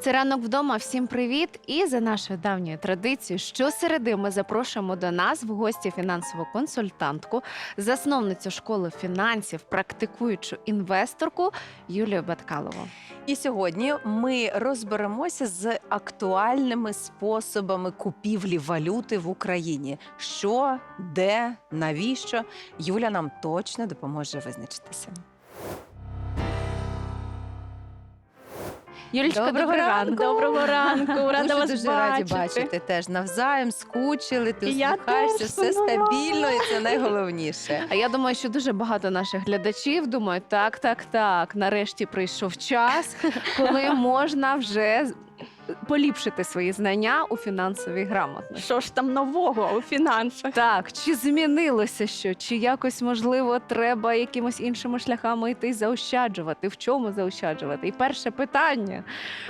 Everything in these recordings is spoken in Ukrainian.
Це ранок вдома. Всім привіт! І за нашою давньою традицією, щосереди ми запрошуємо до нас в гості фінансову консультантку, засновницю школи фінансів, практикуючу інвесторку Юлію Баткалову. І сьогодні ми розберемося з актуальними способами купівлі валюти в Україні. Що, де, навіщо? Юля нам точно допоможе визначитися. Юлічка, Доброго ранку! Доброго ранку, рада дуже, вас дуже бачити. раді бачити. Теж навзаєм скучили, ти І я усміхаєшся, теж все сумувала. стабільно, і це найголовніше. А я думаю, що дуже багато наших глядачів думають, так, так, так. Нарешті прийшов час, коли можна вже поліпшити свої знання у фінансовій грамотності. Що ж там нового у фінансах? Так, чи змінилося що? Чи якось можливо треба якимось іншими шляхами йти заощаджувати? В чому заощаджувати? І перше питання: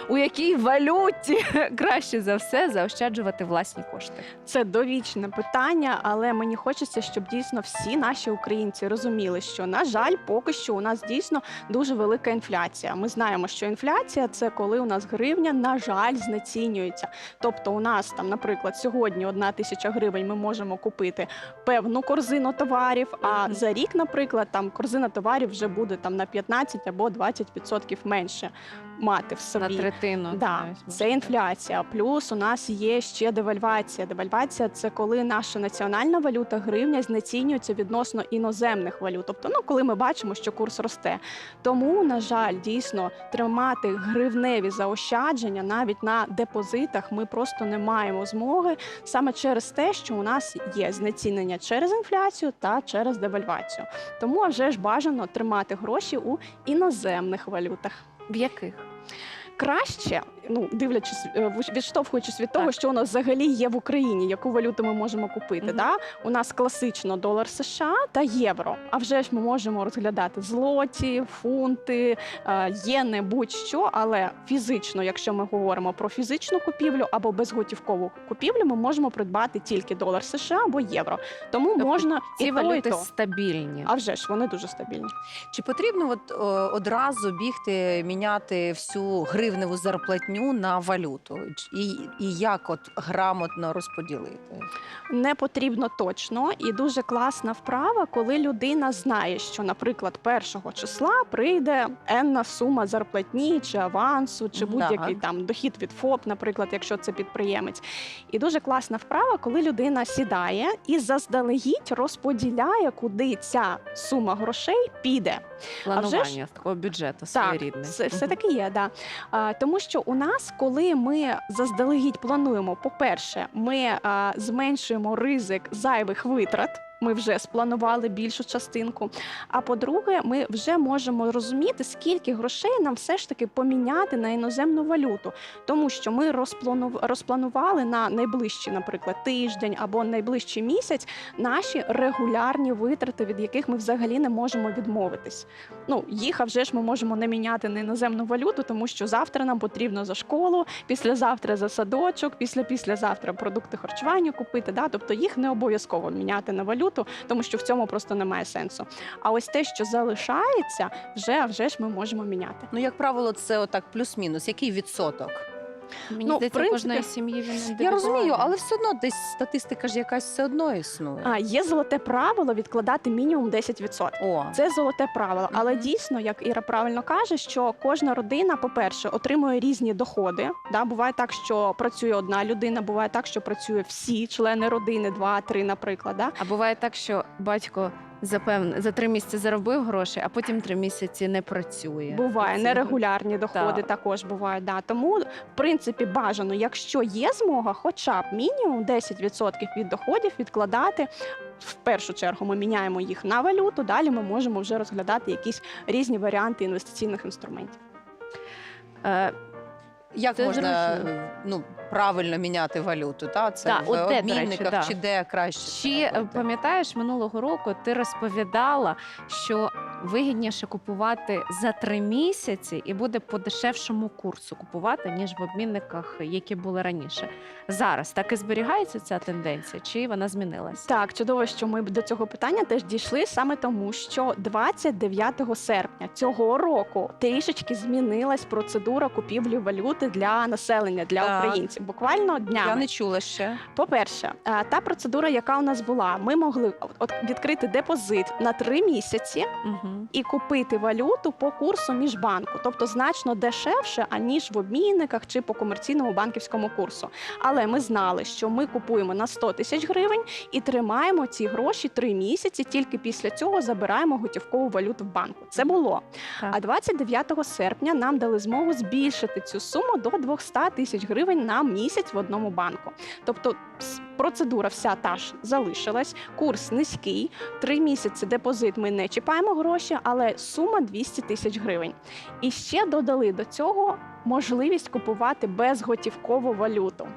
у якій валюті краще за все заощаджувати власні кошти? Це довічне питання, але мені хочеться, щоб дійсно всі наші українці розуміли, що на жаль, поки що у нас дійсно дуже велика інфляція. Ми знаємо, що інфляція це коли у нас гривня, на жаль, знецінюється. Тобто, у нас там, наприклад, сьогодні одна тисяча гривень ми можемо купити певну корзину товарів. А за рік, наприклад, там корзина товарів вже буде там на 15 або 20% менше мати в собі. На третину. Да, це інфляція. Плюс у нас є ще девальвація. Девальвація це коли наша національна валюта гривня знецінюється відносно іноземних валют. Тобто, ну коли ми бачимо, що курс росте. Тому, на жаль, дійсно тримати гривневі заощадження навіть на депозитах ми просто не маємо змоги саме через те, що у нас є знецінення через інфляцію та через девальвацію. Тому вже ж бажано тримати гроші у іноземних валютах В яких? краще, ну дивлячись, е, відштовхуючись від того, Так. що у нас взагалі є в Україні, яку валюту ми можемо купити. Мгм. Да? У нас класично долар США та євро. А вже ж ми можемо розглядати злоті, фунти, е, єни, будь-що, але фізично, якщо ми говоримо про фізичну купівлю або безготівкову купівлю, ми можемо придбати тільки долар США або євро. Тому Тобто можна Ці і то, і валюти то. стабільні. А вже ж вони дуже стабільні. Чи потрібно от, о, одразу бігти, міняти всю гривневу зарплатню на валюту? І, і як от грамотно розподілити? не потрібно точно, і дуже класна вправа, коли людина знає, що, наприклад, першого числа прийде енна сума зарплатні чи авансу, чи будь-який там дохід від ФОП, наприклад, якщо це підприємець. І дуже класна вправа, коли людина сідає і заздалегідь розподіляє, куди ця сума грошей піде. Планування вже ж- такого бюджету Так, своєрідне. це все Мгм. таки є, да. А, тому що у нас, коли ми заздалегідь плануємо, по-перше, ми а, зменшуємо ризик зайвих витрат. Ми вже спланували більшу частинку. А по-друге, ми вже можемо розуміти, скільки грошей нам все ж таки поміняти на іноземну валюту, тому що ми розплану- розпланували на найближчий, наприклад, тиждень або найближчий місяць наші регулярні витрати, від яких ми взагалі не можемо відмовитись. Ну, їх а вже ж ми можемо не міняти на іноземну валюту, тому що завтра нам потрібно за школу, післязавтра за садочок, після післязавтра продукти харчування купити. Да? Тобто їх не обов'язково міняти на валюту, тому що в цьому просто немає сенсу. А ось те, що залишається, вже вже ж ми можемо міняти. Ну, як правило, це отак плюс-мінус. Який відсоток? Мені Ну, здається, принципі, кожної сім'ї він Я індивідуальний. розумію, але все одно десь статистика ж якась все одно існує. А є золоте правило відкладати мінімум 10%. О, Це золоте правило, але Мгм. дійсно, як Іра правильно каже, що кожна родина, по-перше, отримує різні доходи. Да, буває так, що працює одна людина, буває так, що працює всі члени родини, два, три, наприклад. Да? А буває так, що батько за певне за три місяці заробив гроші, а потім три місяці не працює. Буває Це- нерегулярні доходи, Так. також бувають. Да. Тому, в принципі, бажано, якщо є змога, хоча б мінімум 10% від доходів відкладати. В першу чергу ми міняємо їх на валюту. Далі ми можемо вже розглядати якісь різні варіанти інвестиційних інструментів. Е, як це можна ну, правильно міняти валюту? Та? Це да, в от де, до речі, обмінниках да. чи де краще? Чи е, пам'ятаєш минулого року ти розповідала, що вигідніше купувати за три місяці і буде по дешевшому курсу купувати, ніж в обмінниках, які були раніше. Зараз так і зберігається ця тенденція, чи вона змінилась? Так, чудово, що ми до цього питання теж дійшли саме тому, що 29 серпня цього року трішечки змінилась процедура купівлі валюти для населення, для Так. українців. Буквально днями. Я не чула ще. По-перше, е, та процедура, яка у нас була, ми могли відкрити депозит на три місяці Угу. І купити валюту по курсу міжбанку, тобто значно дешевше, аніж в обмінниках чи по комерційному банківському курсу. Але ми знали, що ми купуємо на 100 тисяч гривень і тримаємо ці гроші три місяці. Тільки після цього забираємо готівкову валюту в банку. Це було. Так. А 29 серпня нам дали змогу збільшити цю суму до 200 тисяч гривень на місяць в одному банку. Тобто процедура вся та ж залишилась, курс низький, три місяці депозит ми не чіпаємо гроші, але сума 200 тисяч гривень. І ще додали до цього можливість купувати безготівкову валюту.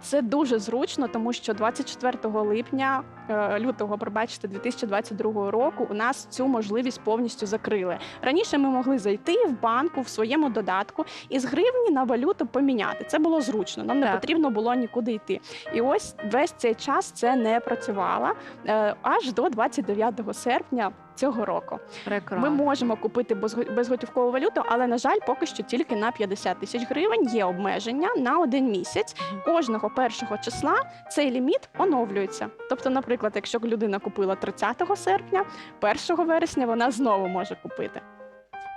Це дуже зручно, тому що 24 липня, е, лютого, пробачте, 2022 року у нас цю можливість повністю закрили. Раніше ми могли зайти в банку в своєму додатку і з гривні на валюту поміняти. Це було зручно. Нам не потрібно було нікуди йти. І ось весь цей час це не працювало е, аж до 29 серпня цього року. Прекрасно. Ми можемо купити безго- безготівкову валюту, але на жаль, поки що тільки на 50 тисяч гривень є обмеження на один місяць. Кожного першого числа цей ліміт оновлюється. Тобто, наприклад, якщо людина купила 30 серпня, 1 вересня вона знову може купити.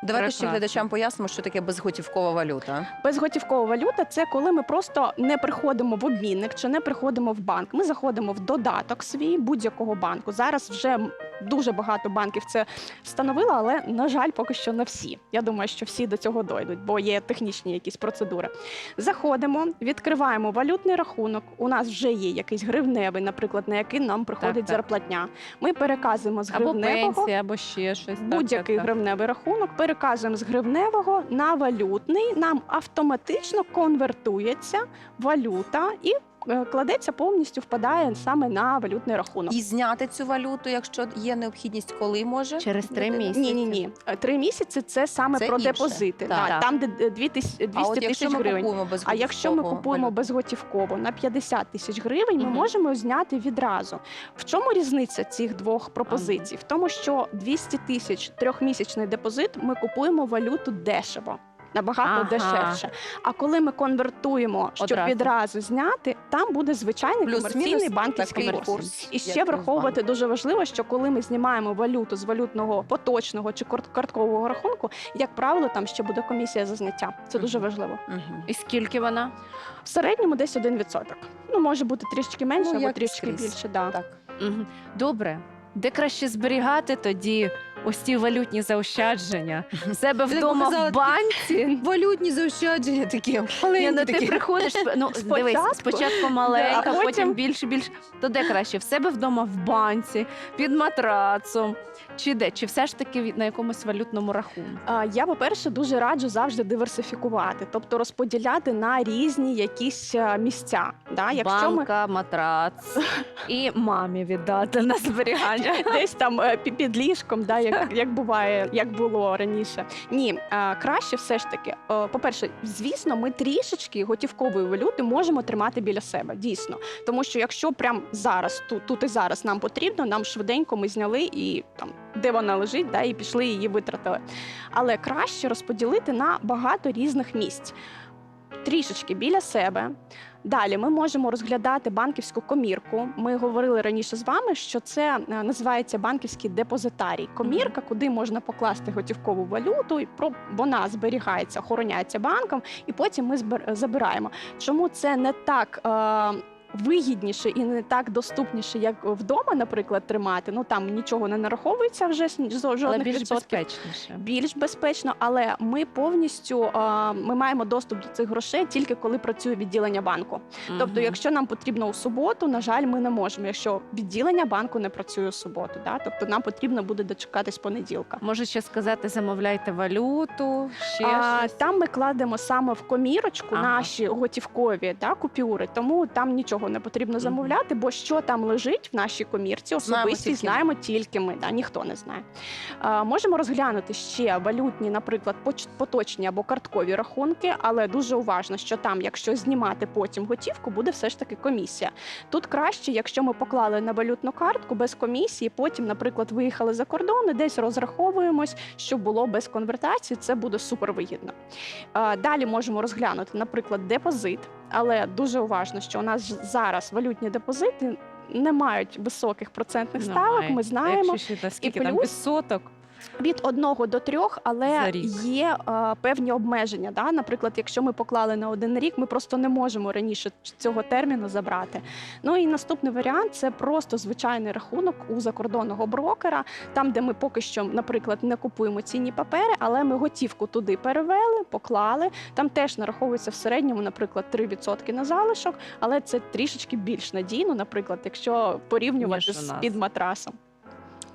Давайте ще Прекрасно. глядачам пояснимо, що таке безготівкова валюта. Безготівкова валюта це коли ми просто не приходимо в обмінник чи не приходимо в банк. Ми заходимо в додаток свій будь-якого банку. Зараз вже дуже багато банків це встановило, але на жаль, поки що не всі. Я думаю, що всі до цього дойдуть, бо є технічні якісь процедури. Заходимо, відкриваємо валютний рахунок. У нас вже є якийсь гривневий, наприклад, на який нам приходить так. зарплатня. Ми переказуємо з або гривневого пенсія, або ще щось. Так, будь-який так, так. гривневий рахунок переказуємо з гривневого на валютний. Нам автоматично конвертується валюта і кладеться повністю, впадає саме на валютний рахунок. І зняти цю валюту, якщо є необхідність, коли може? Через три місяці. Ні, ні, ні. Три місяці це саме Це про інше. депозити. Так. да, там, де е, дві тис- 200 А от тисяч ми гривень. А якщо ми купуємо безготівково на 50 тисяч гривень, ми Мгм. можемо зняти відразу. В чому різниця цих двох пропозицій? В тому, що 200 тисяч трьохмісячний депозит ми купуємо валюту дешево. Набагато Ага. дешевше. А коли ми конвертуємо, щоб Одразу. відразу зняти, там буде звичайний Плюс-мінус комерційний банківський курс. курс. І ще як враховувати дуже важливо, що коли ми знімаємо валюту з валютного поточного чи карткового рахунку, як правило, там ще буде комісія за зняття. Це дуже важливо. Мгм. І скільки вона? В середньому десь 1%. Ну, може бути трішки менше Ну, або трішки скрізь. більше. Да. Так. Мгм. Добре. Де краще зберігати тоді ось ці валютні заощадження? В себе вдома в банці? Валютні заощадження такі Ні, ну ти приходиш, ну дивись, спочатку маленька, Да, а потім... потім- більше, більше. То де краще? В себе вдома в банці, під матрацом, чи де? Чи все ж таки від- на якомусь валютному рахунку? А, Я, по-перше, дуже раджу завжди диверсифікувати, тобто розподіляти на різні якісь а, місця. Да? Якщо ми Банка, матрац і мамі віддати на зберігання. десь там е, пі- під ліжком, да, як, буває, як було раніше. Ні, краще все ж таки. По-перше, звісно, ми трішечки готівкової валюти можемо тримати біля себе, дійсно. Тому що якщо прямо зараз, тут, тут і зараз нам потрібно, нам швиденько ми зняли і там. Де вона лежить, да, і пішли її витратили. Але краще розподілити на багато різних місць. Трішечки біля себе. Далі ми можемо розглядати банківську комірку. Ми говорили раніше з вами, що це е, називається банківський депозитарій. Комірка, куди можна покласти готівкову валюту, і вона зберігається, охороняється банком, і потім ми забираємо. Чому це не так? Вигідніше і не так доступніше, як вдома, наприклад, тримати. Ну там нічого не нараховується вже жодних Але більш відсотків безпечніше. більш безпечно, але ми повністю а, ми маємо доступ до цих грошей тільки коли працює відділення банку. Тобто, якщо нам потрібно у суботу, на жаль, ми не можемо, якщо відділення банку не працює у суботу. Да? Тобто нам потрібно буде дочекатись понеділка. Може ще сказати, замовляйте валюту, ще А, щось. там ми кладемо саме в комірочку Ага. наші готівкові да, купюри, тому там нічого нічого не потрібно замовляти, бо що там лежить в нашій комірці, особисті знаємо тільки ми, да, ніхто не знає. А, можемо розглянути ще валютні, наприклад, поточні або карткові рахунки, але дуже уважно, що там, якщо знімати потім готівку, буде все ж таки комісія. Тут краще, якщо ми поклали на валютну картку без комісії, потім, наприклад, виїхали за кордон, і десь розраховуємось, щоб було без конвертації. Це буде супер вигідно. А, Далі можемо розглянути, наприклад, депозит, але дуже уважно, що у нас зараз валютні депозити не мають високих процентних ставок. Ми знаємо Якщо ще, скільки там плюс- відсоток. Від одного до трьох, але є е, певні обмеження. Да? Наприклад, якщо ми поклали на один рік, ми просто не можемо раніше цього терміну забрати. Ну і наступний варіант це просто звичайний рахунок у закордонного брокера, там, де ми поки що, наприклад, не купуємо цінні папери, але ми готівку туди перевели, поклали. Там теж нараховується в середньому, наприклад, 3% на залишок, але це трішечки більш надійно, наприклад, якщо порівнювати з під матрасом.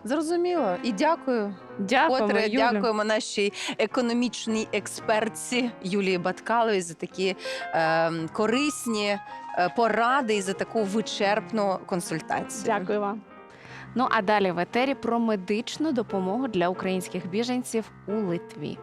Зрозуміло. І дякую. Дякую, Котре Юлю. дякуємо нашій економічній експертці Юлії Баткаловій за такі е, корисні поради і за таку вичерпну консультацію. Дякую вам. Ну а далі в етері про медичну допомогу для українських біженців у Литві.